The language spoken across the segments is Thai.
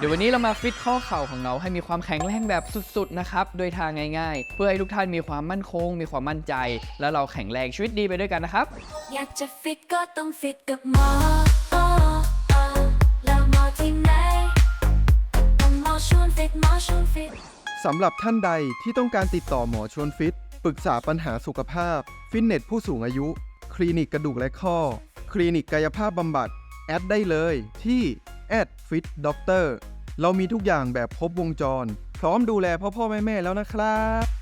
เดี๋ยววันนี้เรามาฟิตข้อเข่าของเราให้มีความแข็งแรงแบบสุดๆนะครับ โดยทางง่ายๆ เพื่อให้ทุกท่านมีความมั่นคง มีความมั่นใจ และเราแข็งแรงชีวิตดีไปด้วยกันนะครับ อยากจะฟิตก็ต้องฟิตกับหมออ๋ออ๋อแล้วหมอที่ไหนต้องหมอชวนฟิตหมอชวนฟิตสำหรับท่านใดที่ต้องการติดต่อหมอชวนฟิต ปรึกษาปัญหาสุขภาพ ฟิตเนสผู้สูงอายุ คลินิกกระดูกและข้อ คลินิกกายภาพบำบัด แอดได้เลยที่ @fit doctor เรามีทุกอย่างแบบครบวงจร พร้อมดูแลพ่อพ่อแม่แม่แล้วนะครับ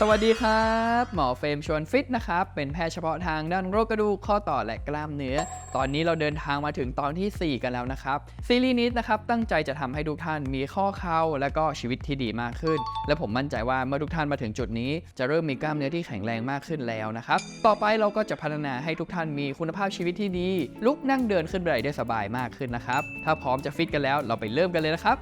สวัสดีครับ หมอเฟรมชวนฟิตนะครับ เป็นแพทย์เฉพาะทางด้านโรคกระดูกข้อต่อและกล้ามเนื้อ ตอนนี้เราเดินทางมาถึงตอนทีสี่4 กันแล้วนะครับ ซีรีส์นี้นะครับตั้งใจจะทำให้ทุกท่านมีข้อเข่าและก็ชีวิตที่ดีมากขึ้น และผมมั่นใจว่าเมื่อทุกท่านมาถึงจุดนี้ จะเริ่มมีกล้ามเนื้อที่แข็งแรงมากขึ้นแล้วนะครับ ต่อไปเราก็จะพัฒนาให้ทุกท่านมีคุณภาพชีวิตที่ดี ลุกนั่งเดินขึ้นบันไดได้สบายมากขึ้นนะครับ ถ้าพร้อมจะฟิตกันแล้วเราไปเริ่มกันเลยนะครับ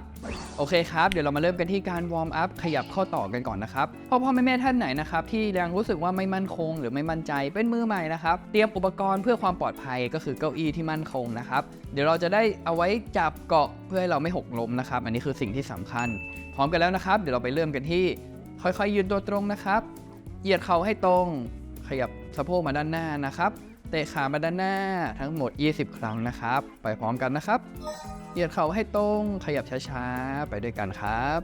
โอเคครับ เดี๋ยวเรามาเริ่มกันที่การวอร์มอัพขยับข้อต่อกันก่อนนะครับพ่อพ่อแม่แม่ท่านไหนนะครับที่ยังรู้สึกว่าไม่มั่นคง หรือไม่มั่นใจเป็นมือใหม่นะครับ เตรียมอุปกรณ์เพื่อความปลอดภัยก็คือเก้าอี้ที่มั่นคงนะครับ เดี๋ยวเราจะได้เอาไว้จับเกาะเพื่อให้เราไม่หกล้มนะครับ อันนี้คือสิ่งที่สำคัญ พร้อมกันแล้วนะครับ เดี๋ยวเราไปเริ่มกันที่ค่อยๆยืนตัวตรงนะครับ เหยียดเข่าให้ตรง ขยับสะโพกมาด้านหน้านะครับ เตะขามาด้านหน้าทั้งหมด 20 ครั้งนะครับ ไปพร้อมกันนะครับ เหยียดเข่าให้ตรง ขยับช้าๆ ไปด้วยกันครับ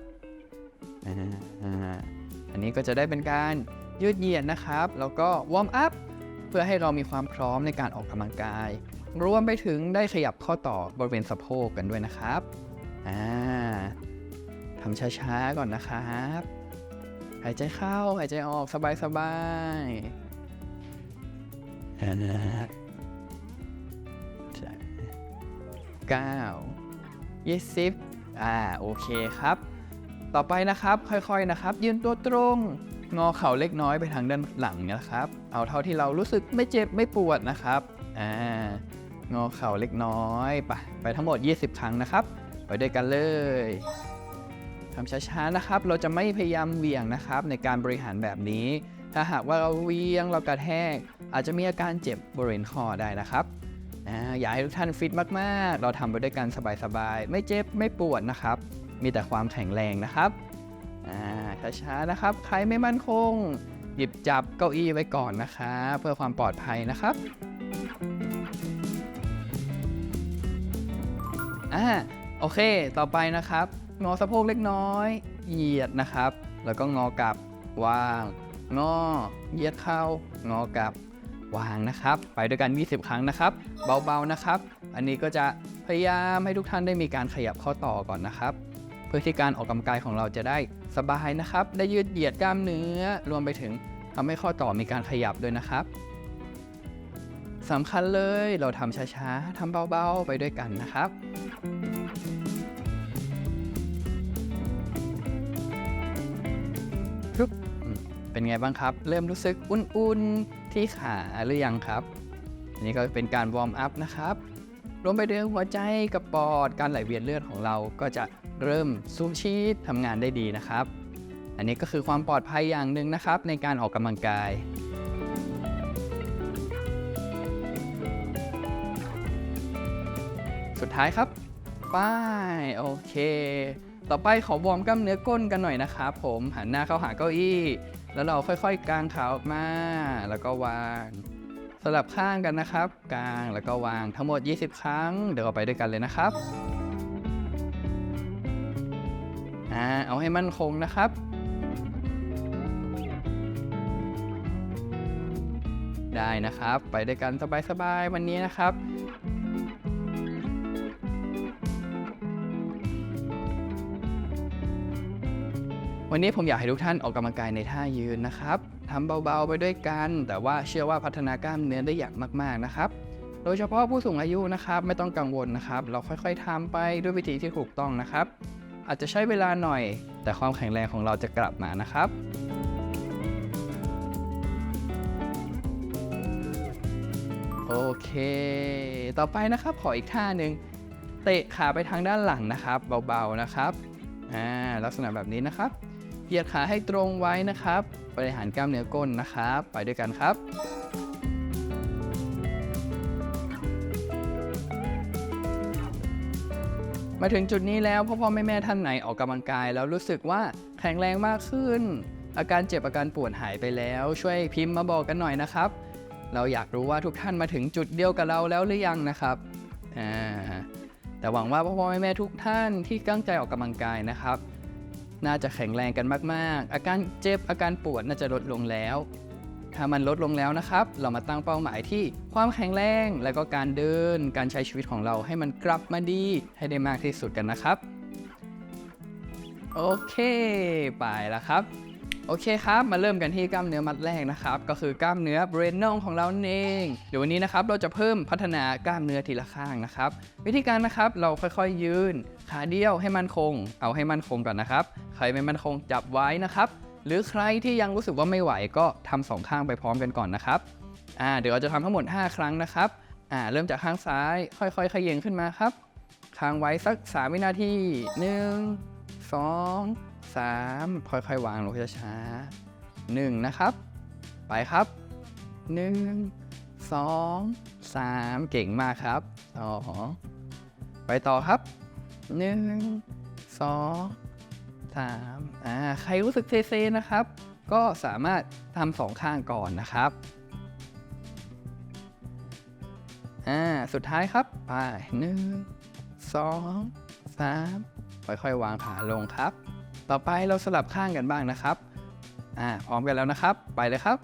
อันนี้ก็จะได้เป็นการยืดเหยียดนะครับ แล้วก็วอร์มอัพเพื่อให้เรามีความพร้อมในการออกกำลังกาย รวมไปถึงได้ขยับข้อต่อบริเวณสะโพกกันด้วยนะครับอ่าทำช้าๆก่อนนะครับ หายใจเข้าหายใจออกสบายๆอ่าเก้า20อ่า โอเคครับ ต่อไปนะครับค่อยๆนะครับ ยืนตัวตรง งอเข่าเล็กน้อยไปทางด้านหลังนะครับ เอาเท่าที่เรารู้สึกไม่เจ็บไม่ปวดนะครับอ่างอเข่าเล็กน้อยไปไปทั้งหมด 20 ครั้งนะครับ ไปด้วยกันเลยทำช้าๆนะครับ เราจะไม่พยายามเวี่ยงนะครับ ในการบริหารแบบนี้ ถ้าหากว่าเราเวียงเรากระแทก อาจจะมีอาการเจ็บบริเวณคอได้นะครับออยากให้ทุกท่านฟิตมากๆ เราทำไปด้วยกันสบายๆ ไม่เจ็บไม่ปวดนะครับ มีแต่ความแข็งแรงนะครับอ่าช้าๆนะครับ ใครไม่มั่นคง หยิบจับเก้าอี้ไว้ก่อนนะคะ เพื่อความปลอดภัยนะครับอ่าโอเค ต่อไปนะครับ งอสะโพกเล็กน้อย เหยียดนะครับ แล้วก็งอกลับ วาง งอ เหยียดเข้า งอกลับ วางนะครับ ไปด้วยกัน 20 ครั้งนะครับ เบาๆนะครับ อันนี้ก็จะพยายามให้ทุกท่านได้มีการขยับข้อต่อก่อนนะครับ เพื่อที่การออกกำลังกายของเราจะได้สบายนะครับ ได้ยืดเหยียดกล้ามเนื้อ รวมไปถึงทำให้ข้อต่อมีการขยับด้วยนะครับสำคัญเลยเราทำช้าๆทำเบาๆไปด้วยกันนะครับเป็นไงบ้างครับ เริ่มรู้สึกอุ่นๆที่ขาหรือยังครับอันนี้ก็เป็นการวอร์มอัพนะครับ รวมไปถึงหัวใจกับปอดการไหลเวียนเลือดของเราก็จะเริ่มสูบฉีดทำงานได้ดีนะครับ อันนี้ก็คือความปลอดภัยอย่างหนึ่งนะครับ ในการออกกำลังกายสุดท้ายครับป้ายโอเค ต่อไปขอวอร์มกล้ามเนื้อก้นกันหน่อยนะครับผมหันหน้าเข้าหาเก้าอี้ แล้วเราค่อยๆกางขาออกมา แล้วก็วาง สลับข้างกันนะครับกางแล้วก็วางทั้งหมด 20 ครั้ง เดี๋ยวเราไปด้วยกันเลยนะครับอ่าเอาให้มั่นคงนะครับได้นะครับ ไปด้วยกันสบายๆวันนี้นะครับ วันนี้ผมอยากให้ทุกท่านออกกำลังกายในท่ายืนนะครับ ทำเบาๆไปด้วยกัน แต่ว่าเชื่อว่าพัฒนากล้ามเนื้อได้อย่างมากๆนะครับโดยเฉพาะผู้สูงอายุนะครับไม่ต้องกังวลนะครับ เราค่อยๆทำไปด้วยวิธีที่ถูกต้องนะครับ อาจจะใช้เวลาหน่อย แต่ความแข็งแรงของเราจะกลับมานะครับโอเค ต่อไปนะครับขออีกท่าหนึ่งเตะขาไปทางด้านหลังนะครับ เบาๆนะครับอ่าลักษณะแบบนี้นะครับ เหยียดขาให้ตรงไว้นะครับ บริหารกล้ามเนื้อก้นนะครับ ไปด้วยกันครับ มาถึงจุดนี้แล้วพ่อพ่อแม่แม่ท่านไหนออกกำลังกาย แล้วรู้สึกว่าแข็งแรงมากขึ้น อาการเจ็บอาการปวดหายไปแล้ว ช่วยพิมพ์มาบอกกันหน่อยนะครับ เราอยากรู้ว่าทุกท่านมาถึงจุดเดียวกับเราแล้วหรือยังนะครับแต่หวังว่าพ่อพ่อแม่แม่ทุกท่านที่ตั้งใจออกกำลังกายนะครับ น่าจะแข็งแรงกันมากๆ อาการเจ็บอาการปวดน่าจะลดลงแล้ว ถ้ามันลดลงแล้วนะครับ เรามาตั้งเป้าหมายที่ความแข็งแรง แล้วก็การเดิน การใช้ชีวิตของเราให้มันกลับมาดีให้ได้มากที่สุดกันนะครับ โอเค ไปแล้วครับ โอเคครับ มาเริ่มกันที่กล้ามเนื้อมัดแรกนะครับ ก็คือกล้ามเนื้อเบรนนองของเราเอง เดี๋ยววันนี้นะครับเราจะเพิ่มพัฒนากล้ามเนื้อทีละข้างนะครับ วิธีการนะครับเราค่อยๆยืน ขาเดียวให้มั่นคง เอาให้มั่นคงก่อนนะครับ ใครไม่มั่นคงจับไว้นะครับ หรือใครที่ยังรู้สึกว่าไม่ไหวก็ทำสองข้างไปพร้อมกันก่อนนะครับอ่าเดี๋ยวเราจะทำทั้งหมด 5 ครั้งนะครับอ่าเริ่มจากข้างซ้าย ค่อยๆเขย่งขึ้นมาครับค้างไว้สัก 3 วินาที 1 2 3 ค่อยๆ วางลงช้าๆ1นะครับ ไปครับ 1 2 3 เก่งมากครับอ๋อไปต่อครับ 1 2 3อ่าใครรู้สึกเซๆนะครับ ก็สามารถทำสองข้างก่อนนะครับอ่าสุดท้ายครับ ไป1 2 3ค่อยๆ วางขาลงครับ ต่อไปเราสลับข้างกันบ้างนะครับ อ่า พร้อมกันแล้วนะครับ ไปเลยครับ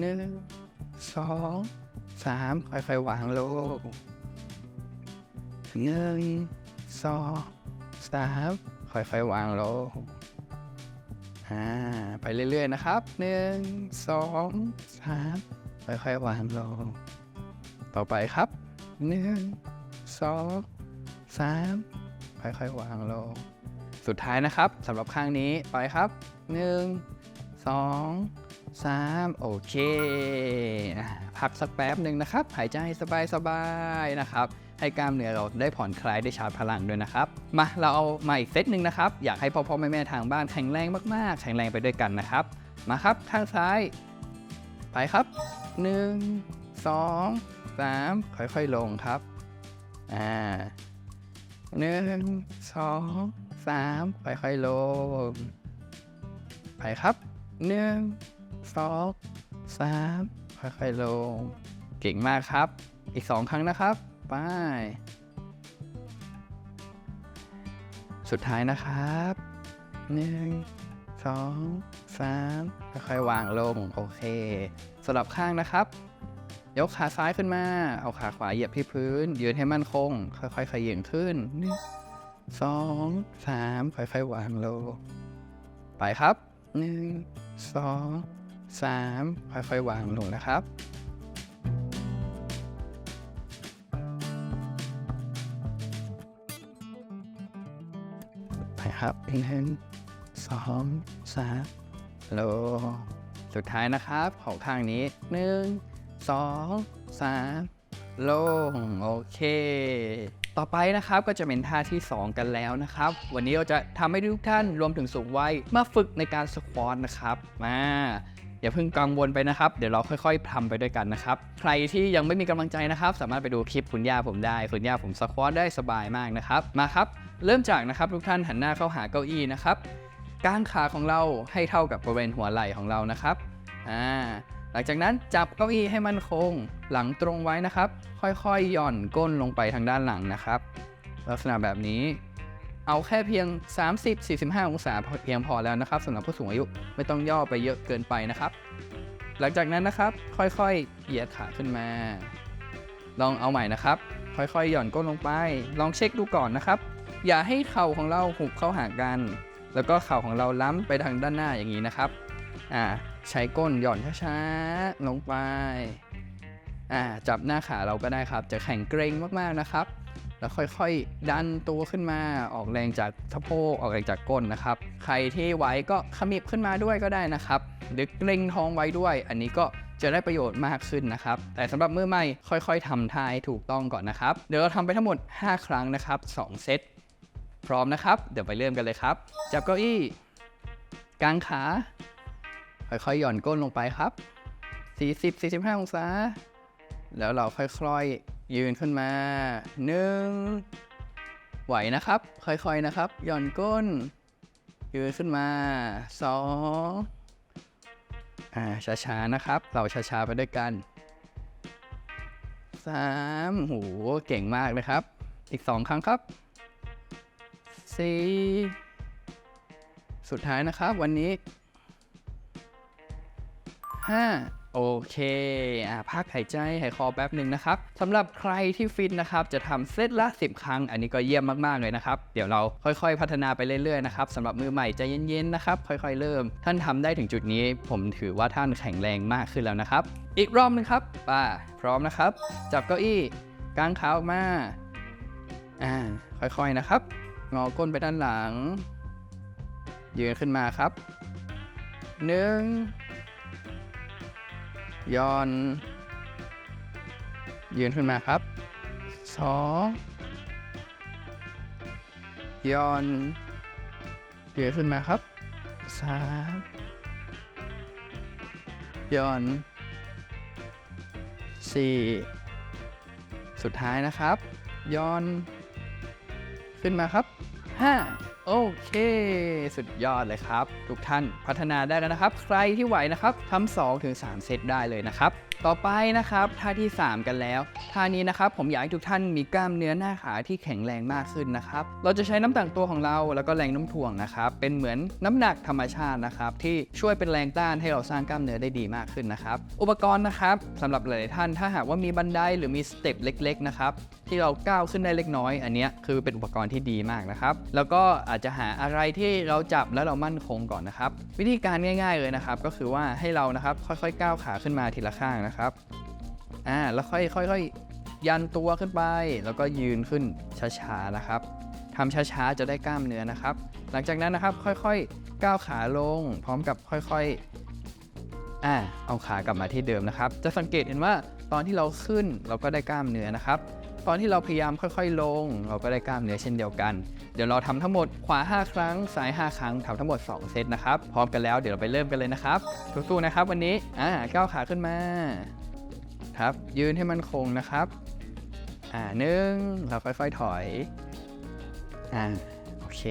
1 2 3ค่อยๆวางลง1 2 3ค่อยๆวางลงอ่า ไปเรื่อยๆนะครับ1 2 3ค่อยๆวางลง ต่อไปครับ1 2 3ค่อยๆวางลง สุดท้ายนะครับสำหรับข้างนี้ไปครับ 1 2 3 โอเคอะพักสักแป๊บหนึ่งนะครับ หายใจสบายๆนะครับ ให้กล้ามเนื้อเราได้ผ่อนคลายได้ชาร์จพลังด้วยนะครับ มาเราเอามาอีกเซตหนึ่งนะครับ อยากให้พ่อพ่อแม่แม่ทางบ้านแข็งแรงมากๆ แข็งแรงไปด้วยกันนะครับ มาครับข้างซ้าย ไปครับ 1 2 3 ค่อยๆลงครับอ่าหนึ่งสอง สามค่อยๆลง ไปครับหนึ่งสองสามค่อยๆลง เก่งมากครับ อีกสองครั้งนะครับ ไป สุดท้ายนะครับหนึ่งสองสามค่อยๆวางลง โอเคสลับข้างนะครับ ยกขาซ้ายขึ้นมา เอาขาขวาเหยียบที่พื้น ยืนให้มั่นคง ค่อยๆขย่งขึ้นหนึ่ง สองสามค่อยๆวางลงไปครับหนึ่งสองสามค่อยๆวางลงนะครับไปครับหนึ่งสองสามโลงสุดท้ายนะครับของข้างนี้หนึ่งสองสามโล่งโอเค ต่อไปนะครับก็จะเป็นท่าที่ 2 กันแล้วนะครับ วันนี้เราจะทำให้ทุกท่านรวมถึงสูงวัยมาฝึกในการสควอตนะครับมาอย่าเพิ่งกังวลไปนะครับ เดี๋ยวเราค่อย ๆทำไปด้วยกันนะครับ ใครที่ยังไม่มีกำลังใจนะครับ สามารถไปดูคลิปคุณย่าผมได้ คุณย่าผมสควอตได้สบายมากนะครับ มาครับ เริ่มจากนะครับทุกท่านหันหน้าเข้าหาเก้าอี้นะครับกางขาของเราให้เท่ากับบริเวณหัวไหล่ของเรานะครับ อ่า หลังจากนั้นจับเก้าอี้ให้มั่นคง หลังตรงไว้นะครับ ค่อยๆหย่อนก้นลงไปทางด้านหลังนะครับ ลักษณะแบบนี้เอาแค่เพียง 30-45 องศาเพียงพอแล้วนะครับสำหรับผู้สูงอายุไม่ต้องย่อไปเยอะเกินไปนะครับ หลังจากนั้นนะครับ ค่อยๆเหยียดขาขึ้นมา ลองเอาใหม่นะครับ ค่อยๆ หย่อนก้นลงไป ลองเช็คดูก่อนนะครับ อย่าให้เข่าของเราหุบเข้าหากัน แล้วก็เข่าของเราล้ำไปทางด้านหน้าอย่างนี้นะครับอ่า ใช้ก้นหย่อนช้าๆลงไปอ่าจับหน้าขาเราก็ได้ครับ จะแข็งเกร็งมากๆนะครับ แล้วค่อยๆ ดันตัวขึ้นมาออกแรงจากสะโพกออกแรงจากก้นนะครับ ใครที่ไหวก็ขมิบขึ้นมาด้วยก็ได้นะครับหรือเกร็งท้องไว้ด้วย อันนี้ก็จะได้ประโยชน์มากขึ้นนะครับ แต่สำหรับมือใหม่ค่อยๆทำท่าให้ถูกต้องก่อนนะครับ เดี๋ยวเราทำไปทั้งหมด 5 ครั้งนะครับ 2 เซต พร้อมนะครับ เดี๋ยวไปเริ่มกันเลยครับ จับเก้าอี้ กางขา ค่อยๆหย่อนก้นลงไปครับ 40-45 องศา แล้วเราค่อยๆยืนขึ้นมา 1 ไหวนะครับ ค่อยๆนะครับ หย่อนก้น ยืนขึ้นมาสองอ่า ช้าๆ นะครับ เราช้าๆ ไปด้วยกันสามโห เก่งมากเลยครับ อีกสองครั้งครับสี่สุดท้ายนะครับวันนี้ ห้าโอเค อ่าพักหายใจหายคอแป๊บหนึ่งนะครับสำหรับใครที่ฟิตนะครับ จะทำเซตละ 10 ครั้ง อันนี้ก็เยี่ยมมาก ๆ เลยนะครับ เดี๋ยวเราค่อยๆ พัฒนาไปเรื่อย ๆ นะครับสำหรับมือใหม่ใจเย็น ๆ นะครับ ค่อย ๆ เริ่ม ท่านทำได้ถึงจุดนี้ ผมถือว่าท่านแข็งแรงมากขึ้นแล้วนะครับ อีกรอบหนึงครับป่าพร้อมนะครับ จับเก้าอี้กางขาออกมา อ่า ค่อยๆ นะครับ งอก้นไปด้านหลัง ยืนขึ้นมาครับหนึ่ง ย่อน ยืนขึ้นมาครับสองย่อนยืนขึ้นมาครับสามย่อนสี่สุดท้ายนะครับย่อน ขึ้นมาครับ5 โอเค สุดยอดเลยครับ ทุกท่านพัฒนาได้แล้วนะครับ ใครที่ไหวนะครับทำสองถึงสามเซตได้เลยนะครับ ต่อไปนะครับท่าที่ 3 กันแล้วท่านี้นะครับผมอยากให้ทุกท่านมีกล้ามเนื้อหน้าขาที่แข็งแรงมากขึ้นนะครับเราจะใช้น้ำหนักตัวของเราแล้วก็แรงน้ำถ่วงนะครับเป็นเหมือนน้ำหนักธรรมชาตินะครับที่ช่วยเป็นแรงต้านให้เราสร้างกล้ามเนื้อได้ดีมากขึ้นนะครับอุปกรณ์นะครับสำหรับหลายๆท่านถ้าหากว่ามีบันไดหรือมีสเต็ปเล็กๆนะครับที่เราก้าวขึ้นได้เล็กน้อย อันนี้คือเป็นอุปกรณ์ที่ดีมากนะครับแล้วก็อาจจะหาอะไรที่เราจับแล้วเรามั่นคงก่อนนะครับวิธีการง่าย ๆเลยนะครับก็คือว่าให้เรานะครับค่อยๆก้าวขาขึ้นมาทีละข้างนะครับอ่าแล้วค่อยๆค่อยๆยันตัวขึ้นไป แล้วก็ยืนขึ้นช้าๆนะครับทำช้าๆจะได้กล้ามเนื้อนะครับ หลังจากนั้นนะครับค่อยๆก้าวขาลง พร้อมกับค่อยๆอ่าเอาขากลับมาที่เดิมนะครับ จะสังเกตเห็นว่าตอนที่เราขึ้นเราก็ได้กล้ามเนื้อนะครับ ตอนที่เราพยายามค่อยๆ ลง เราก็ได้กล้ามเนื้อเช่นเดียวกัน เดี๋ยวเราทำทั้งหมดขวา 5 ครั้ง ซ้าย 5 ครั้งทำทั้งหมด 2 เซตนะครับ พร้อมกันแล้วเดี๋ยวเราไปเริ่มกันเลยนะครับสู้ๆนะครับ วันนี้อ่าก้าวขาขึ้นมา ครับ ยืนให้มันคงนะครับ อ่าหนึ่งเราค่อยๆถอย อ่าโอเค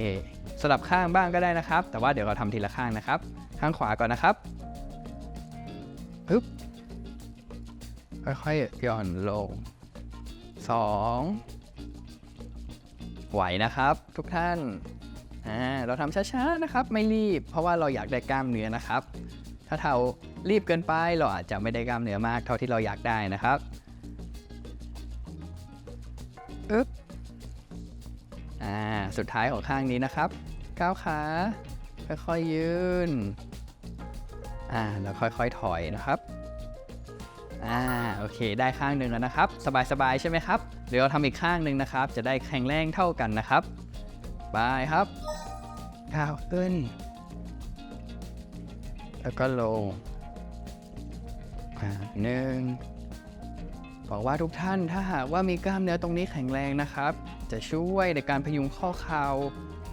สลับข้างบ้างก็ได้นะครับ แต่ว่าเดี๋ยวเราทำทีละข้างนะครับ ข้างขวาก่อนนะครับปึ๊บค่อยๆย่อนลง สองไหวนะครับทุกท่านอ่าเราทำช้าๆนะครับ ไม่รีบ เพราะว่าเราอยากได้กล้ามเนื้อนะครับ ถ้าเรารีบเกินไปเราอาจจะไม่ได้กล้ามเนื้อมากเท่าที่เราอยากได้นะครับอึ๊บอ่าสุดท้ายของข้างนี้นะครับก้าวขาค่อยๆยืนอ่าแล้วค่อยๆถอยนะครับ อ่าโอเค ได้ข้างหนึ่งแล้วนะครับ สบายๆใช่ไหมครับเดี๋ยวเราทำอีกข้างหนึ่งนะครับ จะได้แข็งแรงเท่ากันนะครับบายครับก้าวขึ้น แล้วก็ลงหนึ่งบอกว่าทุกท่านถ้าหากว่ามีกล้ามเนื้อตรงนี้แข็งแรงนะครับ จะช่วยในการพยุงข้อเข่า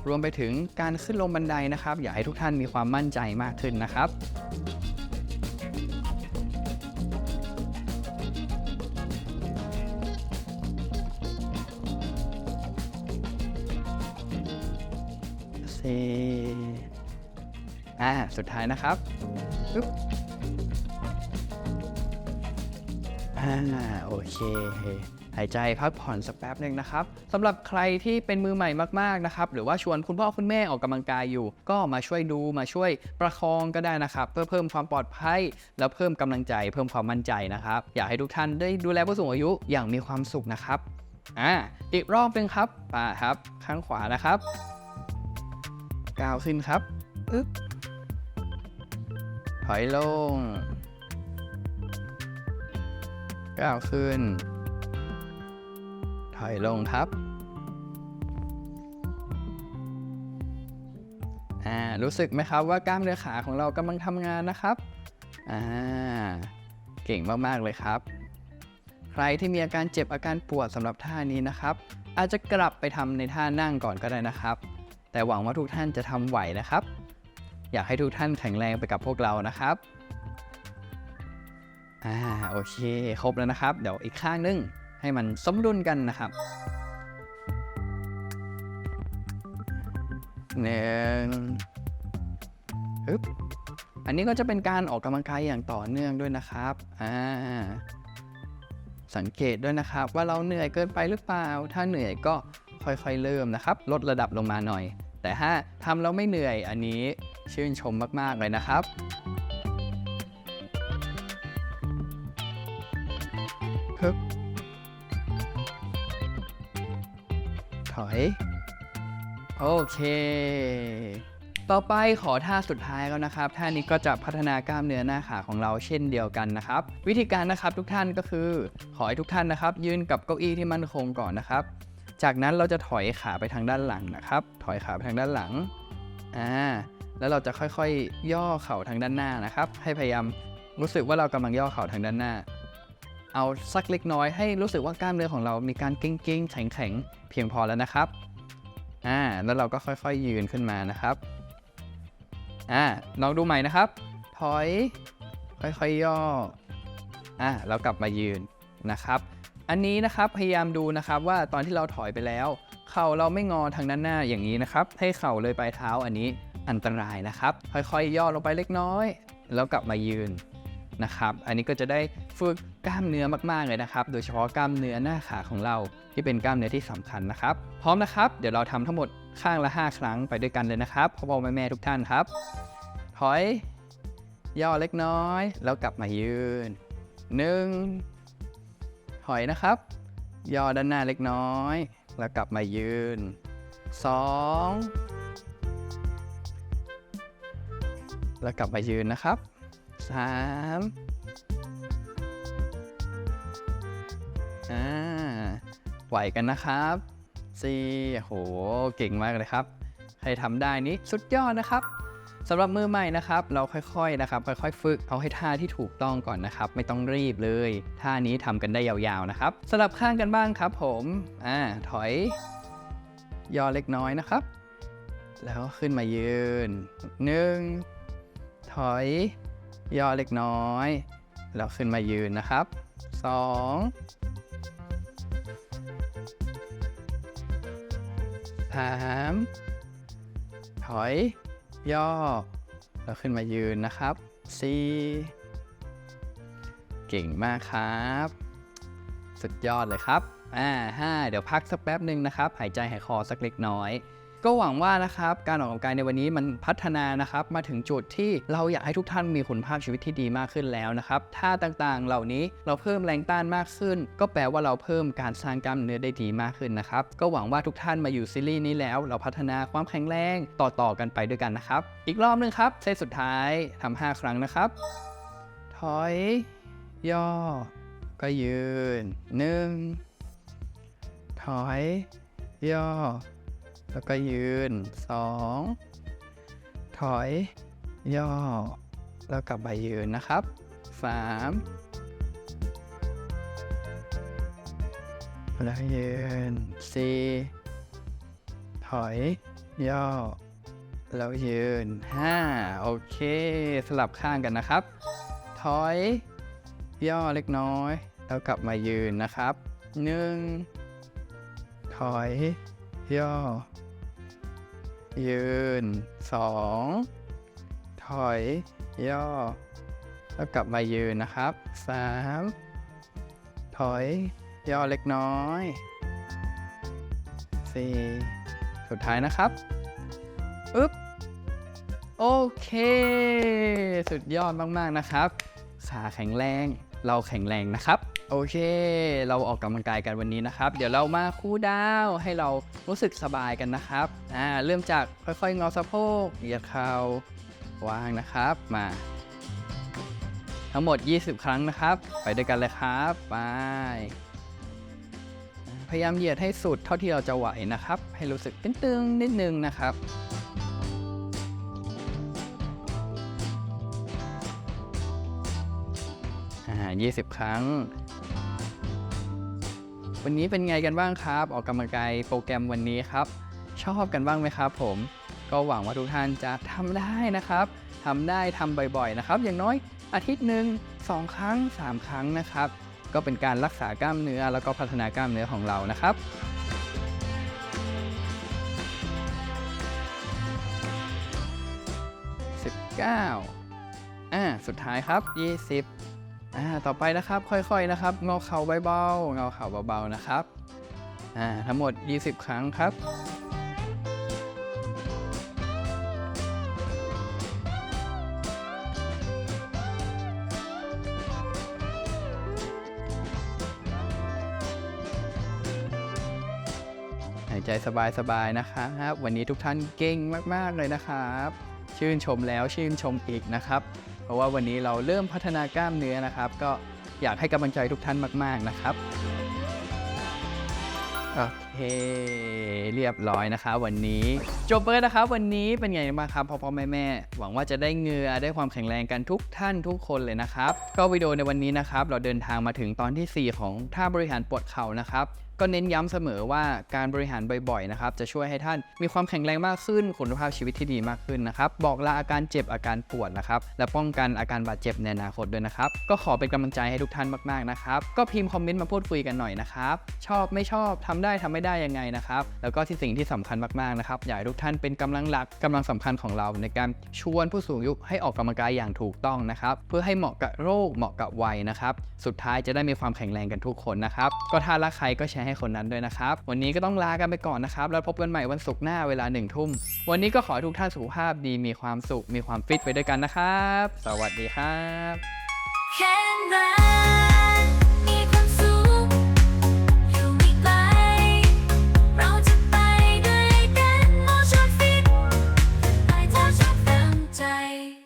รวมไปถึงการขึ้นลงบันไดนะครับ อยากให้ทุกท่านมีความมั่นใจมากขึ้นนะครับ สี่อ่า สุดท้ายนะครับปึ๊บอ่า โอเคหายใจพักผ่อนสักแป๊บหนึ่งนะครับสำหรับใครที่เป็นมือใหม่มากๆนะครับหรือว่าชวนคุณพ่อคุณแม่ออกกำลังกายอยู่ ก็มาช่วยดูมาช่วยประคองก็ได้นะครับ เพื่อเพิ่มความปลอดภัย แล้วเพิ่มกำลังใจ เพิ่มความมั่นใจนะครับ อยากให้ทุกท่านได้ดูแลผู้สูงอายุอย่างมีความสุขนะครับอ่าอีกรอบหนึงครับป่าครับข้างขวานะครับ ก้าวขึ้นครับอึ๊บถอยลงก้าวขึ้น ถอยลงครับ อ่า รู้สึกไหมครับว่ากล้ามเนื้อขาของเรากำลังทำงานนะครับ อ่า เก่งมากๆเลยครับ ใครที่มีอาการเจ็บอาการปวดสำหรับท่านี้นะครับ อาจจะกลับไปทำในท่านั่งก่อนก็ได้นะครับ แต่หวังว่าทุกท่านจะทำไหวนะครับ อยากให้ทุกท่านแข็งแรงไปกับพวกเรานะครับอ่าโอเค ครบแล้วนะครับ เดี๋ยวอีกข้างนึงให้มันสมดุลกันนะครับหนึ่งฮึบอันนี้ก็จะเป็นการออกกำลังกายอย่างต่อเนื่องด้วยนะครับอ่าสังเกตด้วยนะครับว่าเราเหนื่อยเกินไปหรือเปล่า ถ้าเหนื่อยก็ ค่อยๆ เริ่มนะครับ ลดระดับลงมาหน่อย แต่ถ้าทำแล้วไม่เหนื่อยอันนี้ชื่นชมมากๆเลยนะครับฮึบถอย โอเค ต่อไปขอท่าสุดท้ายแล้วนะครับ ท่านี้ก็จะพัฒนากล้ามเนื้อหน้าขาของเราเช่นเดียวกันนะครับ วิธีการนะครับทุกท่านก็คือ ขอให้ทุกท่านนะครับ ยืนกับเก้าอี้ที่มั่นคงก่อนนะครับ จากนั้นเราจะถอยขาไปทางด้านหลังนะครับ ถอยขาไปทางด้านหลัง อ่า แล้วเราจะค่อยๆย่อเข่าทางด้านหน้านะครับ ให้พยายามรู้สึกว่าเรากำลังย่อเข่าทางด้านหน้า เอาสักเล็กน้อยให้รู้สึกว่ากล้ามเนื้อของเรามีการเก้งๆแข็งๆเพียงพอแล้วนะครับ อ่า แล้วเราก็ค่อยๆยืนขึ้นมานะครับ อ่า ลองดูใหม่นะครับ ถอย ค่อยๆย่อ อ่าแล้วกลับมายืนนะครับ อันนี้นะครับพยายามดูนะครับว่าตอนที่เราถอยไปแล้ว เข่าเราไม่งอทางด้านหน้าอย่างนี้นะครับ ให้เข่าเลยปลายเท้าอันนี้อันตรายนะครับ ค่อยๆย่อลงไปเล็กน้อย แล้วกลับมายืนนะครับ อันนี้ก็จะได้ฝึกกล้ามเนื้อมากๆเลยนะครับ โดยเฉพาะกล้ามเนื้อหน้าขาของเราที่เป็นกล้ามเนื้อที่สำคัญนะครับ พร้อมนะครับ เดี๋ยวเราทำทั้งหมดข้างละ 5 ครั้งไปด้วยกันเลยนะครับพ่อพ่อแม่แม่ทุกท่านครับ ถอย ย่อเล็กน้อย แล้วกลับมายืนหนึ่ง ถอยนะครับ ย่อด้านหน้าเล็กน้อย แล้วกลับมายืนสองแล้วกลับมายืนนะครับสามอ่าไหวกันนะครับสี่โห เก่งมากเลยครับ ใครทำได้นี้สุดยอดนะครับ สำหรับมือใหม่นะครับ เราค่อยๆนะครับ ค่อยๆ ฝึกเอาให้ท่าที่ถูกต้องก่อนนะครับ ไม่ต้องรีบเลย ท่านี้ทำกันได้ยาวๆนะครับสลับข้างกันบ้างครับ ผมอ่าถอย ย่อเล็กน้อยนะครับ แล้วขึ้นมายืนหนึ่งถอย ย่อเล็กน้อย แล้วขึ้นมายืนนะครับสองสามถอย ย่อ แล้วขึ้นมายืนนะครับ C เก่งมากครับ สุดยอดเลยครับ อ่าห้าเดี๋ยวพักสักแป๊บหนึ่งนะครับ หายใจหายคอสักเล็กน้อย ก็หวังว่านะครับการออกกำลังกายในวันนี้มันพัฒนานะครับมาถึงจุดที่เราอยากให้ทุกท่านมีคุณภาพชีวิตที่ดีมากขึ้นแล้วนะครับท่าต่างๆ เหล่านี้เราเพิ่มแรงต้านมากขึ้น ก็แปลว่าเราเพิ่มการสร้างกล้ามเนื้อได้ดีมากขึ้นนะครับก็หวังว่าทุกท่านมาอยู่ซีรีส์นี้แล้ว เราพัฒนาความแข็งแรงต่อๆกันไปด้วยกันนะครับ อีกรอบหนึงครับเซตสุดท้ายทำ5ครั้งนะครับ ถอย ย่อ ก็ยืนหนึ่งถอย ย่อ แล้วก็ยืนสองถอย ย่อ แล้วกลับไปยืนนะครับสามแล้วยืนสี่ถอย ย่อ แล้วยืนห้าโอเค สลับข้างกันนะครับ ถอย ย่อเล็กน้อย แล้วกลับมายืนนะครับหนึ่งถอย ย่อ ยืนสองถอย ย่อ แล้วกลับมายืนนะครับสามถอย ย่อเล็กน้อยสี่สุดท้ายนะครับอึ๊บโอเค สุดยอดมาก ๆ นะครับ ขาแข็งแรง เราแข็งแรงนะครับ โอเค เราออกกำลังกายกันวันนี้นะครับ เดี๋ยวเรามาคูลดาวให้เรารู้สึกสบายกันนะครับอ่าเริ่มจากค่อยๆงอสะโพกเหยียดเข่าวางนะครับมา ทั้งหมด 20 ครั้งนะครับ ไปด้วยกันเลยครับไปพยายามเหยียดให้สุดเท่าที่เราจะไหวนะครับ ให้รู้สึกตึงๆนิดนึงนะครับอ่า20 ครั้ง วันนี้เป็นไงกันบ้างครับ ออกกำลังกายโปรแกรมวันนี้ครับ ชอบกันบ้างไหมครับผมก็หวังว่าทุกท่านจะทำได้นะครับทำได้ทำบ่อยๆนะครับ อย่างน้อยอาทิตย์หนึ่ง2 ครั้ง 3 ครั้งนะครับ ก็เป็นการรักษากล้ามเนื้อแล้วก็พัฒนากล้ามเนื้อของเรานะครับ19อ่าสุดท้ายครับ 20 อ่าต่อไปนะครับค่อยๆนะครับงอเข่าเบาๆงอเข่าเบาๆนะครับอ่าทั้งหมด 20 ครั้งครับหายใจสบายๆนะครับ วันนี้ทุกท่านเก่งมากๆเลยนะครับ ชื่นชมแล้วชื่นชมอีกนะครับ เพราะว่าวันนี้เราเริ่มพัฒนากล้ามเนื้อนะครับ ก็อยากให้กำลังใจทุกท่านมาก ๆนะครับ เคเรียบร้อยนะครับวันนี้จบไปแล้วนะครับวันนี้เป็นไงบ้างครับพ่อพ่อแม่แม่หวังว่าจะได้เงื่อได้ความแข็งแรงกันทุกท่านทุกคนเลยนะครับ ก็วิดีโอในวันนี้นะครับ เราเดินทางมาถึงตอนทีสี่4 ของท่าบริหารปวดเข่านะครับก็เน้นย้ำเสมอว่าการบริหารบ่อยๆนะครับจะช่วยให้ท่านมีความแข็งแรงมากขึ้นคุณภาพชีวิตที่ดีมากขึ้นนะครับ บอกลาอาการเจ็บอาการปวดนะครับ และป้องกันอาการบาดเจ็บในอนาคตด้วยนะครับ ก็ขอเป็นกำลังใจให้ทุกท่านมากๆนะครับ ก็พิมพ์คอมเมนต์มาพูดคุยกันหน่อยนะครับ ชอบไม่ชอบทำได้ทำไม่ได้ได้ยังไงนะครับ แล้วก็ที่สิ่งที่สำคัญมากๆนะครับอยากให้ทุกท่านเป็นกำลังหลักกำลังสำคัญของเราในการชวนผู้สูงอายุให้ออกกำลังกายอย่างถูกต้องนะครับ เพื่อให้เหมาะกับโรคเหมาะกับวัยนะครับ สุดท้ายจะได้มีความแข็งแรงกันทุกคนนะครับ ก็ถ้ารักใครก็แชร์ให้คนนั้นด้วยนะครับ วันนี้ก็ต้องลากันไปก่อนนะครับ แล้วพบกันใหม่วันศุกร์หน้าเวลาหนึ่งทุ่ม วันนี้ก็ขอให้ทุกท่านสุขภาพดีมีความสุขมีความฟิตไปด้วยกันนะครับ สวัสดีครับแข็งแรง